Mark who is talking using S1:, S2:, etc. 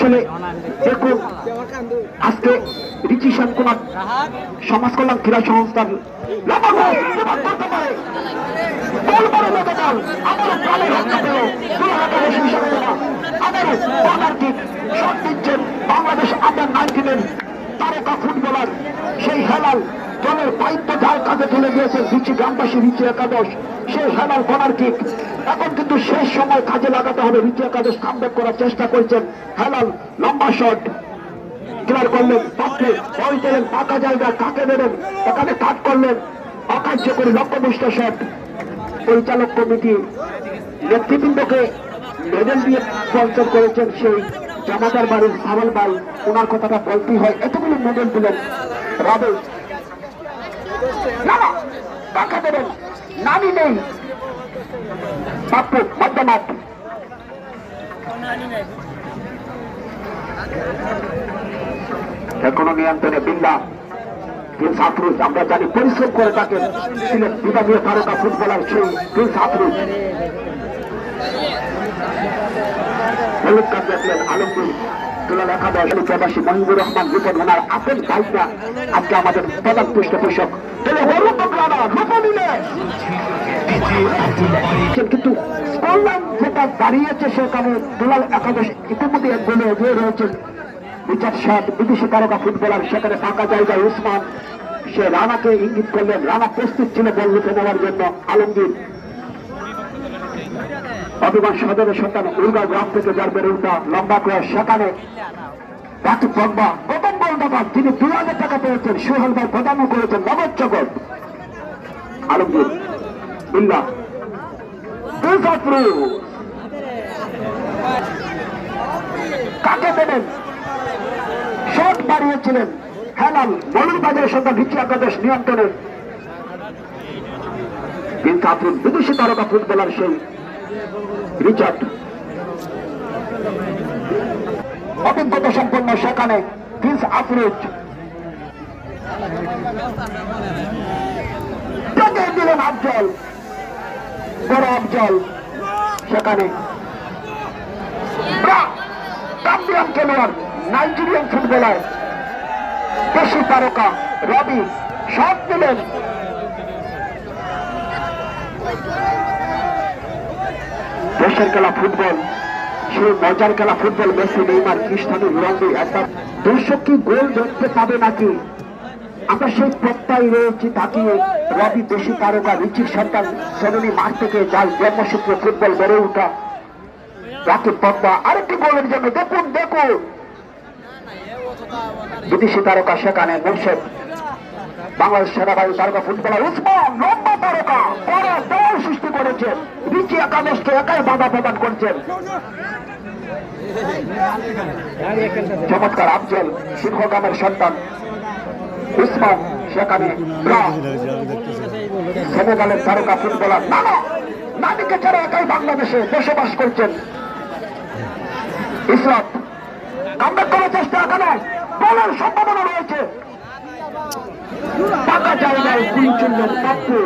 S1: আসলে দেখুন, আজকে রিচি কুমার সমাজ কল্যাণ ক্রীড়া সংস্থার বাংলাদেশ আন্ডার নাইনটিনের তারকা ফুটবলার সেই হেলাল দলের কাজে তুলে দিয়েছেন রিচি গ্রামবাসী রিচি একাদশ। সেই হেলাল কর্নার কিক এখন কিন্তু শেষ সময় কাজে লাগাতে হবে। রিচি একাদশ কামব্যাক করার চেষ্টা করছেন হেলাল লম্বা শট ক্লিয়ার করলেন পাত্রে বল দিলেন ফাঁকা জায়গা, কাকে দেবেন? এখানে কাট করলেন, অকার্যকরী লক্ষ্যভ্রষ্ট শট পরিচালক কমিটি নেতৃবৃন্দকে মেডেল দিয়ে স্পন্সর করেছেন সেই জামাতার বাড়ির সামাল ভাই। ওনার কথাটা বলতেই হয়। এতগুলো মেডেল দিলেন। রাবে না না দেবেন নামি নেই পাপ্পু মধ্যমাঠ এখনও নিয়ন্ত্রণে বিল্লা প্রিন্স আফরুজ আমরা জানি পরিশ্রম করে থাকেন ছিলেন বিভাগীয় তারকা ফুটবলার সেই প্রিন্স আফরুজ হলুদ কাপ দেখলেন আলমগীর। তুলা প্রবাসী মহিবুর রহমান ওনার আপন ভাইটা আজকে আমাদের প্রধান পৃষ্ঠপোষক কিন্তু স্কটল্যান্ড যেটা দাঁড়িয়েছে সেখানে দুলাল একাদশ ইতিমধ্যে এক গোলে এগিয়ে রয়েছেন। রিচার্ড শট বিদেশি তারকা ফুটবলার, সেখানে ফাঁকা জায়গায় উসমান। সে রানাকে ইঙ্গিত করলেন, রানা প্রস্তুত ছিল বল লুটে নেওয়ার জন্য, আলমগীর। অভিমান সদরের সন্তান উর্গা গ্রাম থেকে যার বেড়ে উঠা লম্বা ক্রস সেখানে রাতু পগবা প্রথম গোলদাতা তিনি দুই হাজার টাকা পেয়েছেন, সোহেল ভাই প্রদানও করেছেন, নগদ জগৎ। আলমগীর কাকে দেবেন? শট বাড়িয়েছিলেন হেলাল মৌলিক বাজারের সন্তান ভিচি একাদশ নিয়ন্ত্রণে। কিন্তু আপনি বিদেশি তারকা ফুটবলার সেই রিচার্ড। অভিজ্ঞতা সম্পন্ন সেখানে প্রিন্স আফরুজ। দিলেন আফজল, বড় আফজল সেখানে। কাম্বিয়ান খেলোয়াড়, নাইজেরিয়ান ফুটবলার দেশি তারকা রবি শট দিলেন। দেশের খেলা ফুটবল। সেই মজার খেলা football Messi, Neymar Cristiano Ronaldo একবার দর্শক কি গোল দেখতে পাবে নাকি? আমরা সেই প্রত্যয় রয়েছি, তাকিয়ে রবি দেশি তারকা রিচির সন্তান সরণী মাঠ থেকে যার জন্মসূত্র ফুটবল বেড়ে ওঠা। রাকিব পদ্মা আরেকটি গোলের জন্য দেখুন দেখুন। বিদেশি তারকা সেখানে মুর্শেদ। বাংলাদেশ সেনাবাহিনী তারকা ফুটবলার উসমান লম্বা তারকা। বড় দল সৃষ্টি করেছেন রিচি একাদশকে একাই বাধা প্রদান করছেন চমৎকার, আফজল সিংহগ্রামের সন্তান উসমান সেখানে সেনেগালের তারকা ফুটবলার নানা, নানিকে ছাড়া একাই বাংলাদেশে বসবাস করছেন। ইসলাম কামব্যাক করার চেষ্টা এখানে। বলার সম্ভাবনা রয়েছে। চললেন পাপ্পু